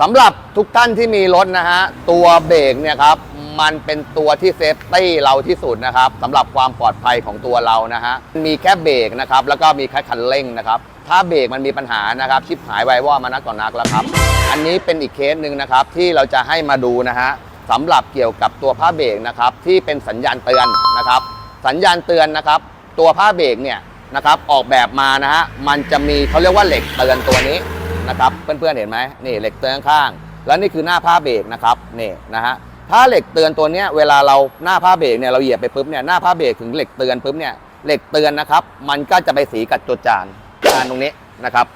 สำหรับทุกท่านที่มีรถนะฮะ ตัวเบรกเนี่ยครับ มันเป็นตัวที่เซฟตี้เราที่สุดนะครับสำหรับความปลอดภัยของตัวเรานะฮะ มีแค่เบรกนะครับ แล้วก็มีแค่คันเร่งนะครับ ถ้าเบรกมันมีปัญหานะครับ ชิปหายไวว่ามานักต่อนักแล้วครับ อันนี้เป็นอีกเคสหนึ่งนะครับ ที่เราจะให้มาดูนะฮะสำหรับเกี่ยวกับตัวผ้าเบรกนะครับ ที่เป็นสัญญาณเตือนนะครับ สัญญาณเตือนนะครับ ตัวผ้าเบรกเนี่ยนะครับออกแบบมานะฮะมันจะมีเขาเรียกว่าเหล็กเตือนตัวนี้ นะครับเพื่อนๆเห็นไหมนี่เหล็กเตือนข้างๆแล้วนี่คือหน้าผ้าเบรกนะครับนี่นะฮะถ้าเหล็กเตือนตัวเนี้ยเวลาเราหน้าผ้าเบรกเนี่ยเราเหยียบไปปุ๊บเนี่ยหน้าผ้าเบรกถึงเหล็กเตือนปุ๊บเนี่ยเหล็กเตือนนะครับ มันก็จะไปสีกับตัวจานจานตรงนี้นะครับ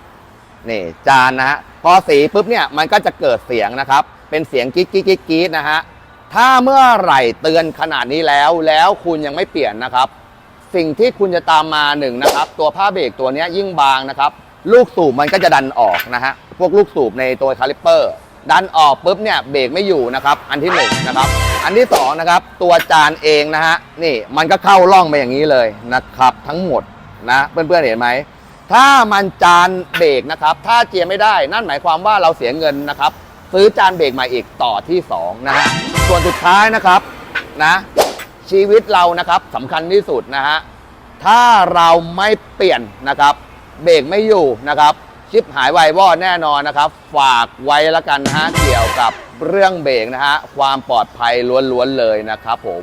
นี่จานนะฮะพอสีปุ๊บเนี่ยมันก็จะเกิดเสียงนะครับ เป็นเสียงกิ๊กกิ๊กกิ๊กนะฮะถ้าเมื่อไหร่เตือนขนาดนี้แล้วแล้วคุณยังไม่เปลี่ยนนะครับ สิ่งที่คุณจะตามมาหนึ่งนะครับ ตัวผ้าเบรกตัวนี้ยิ่งบางนะครับ ลูกสูบมันก็จะดันออกนะฮะ พวกลูกสูบในตัวคาลิปเปอร์ ดันออกปุ๊บเนี่ยเบรกไม่อยู่นะครับ อันที่หนึ่งนะครับ อันที่สองนะครับตัวจานเองนะฮะ นี่มันก็เข้าร่องไปอย่างนี้เลยนะครับ ทั้งหมดนะเพื่อนๆเห็นไหม ถ้ามันจานเบรกนะครับ ถ้าเจียไม่ได้นั่นหมายความว่าเราเสียเงินนะครับ ซื้อจานเบรกใหม่อีกต่อที่สองนะฮะ ส่วนสุดท้ายนะครับนะชีวิตเรานะครับสำคัญที่สุดนะฮะถ้าเราไม่เปลี่ยนนะครับ เบรกไม่อยู่นะครับชิปหายไววอดแน่นอนนะครับ ฝากไว้ละกันนะฮะเกี่ยวกับเรื่องเบรกนะฮะความปลอดภัยล้วนๆเลยนะครับผม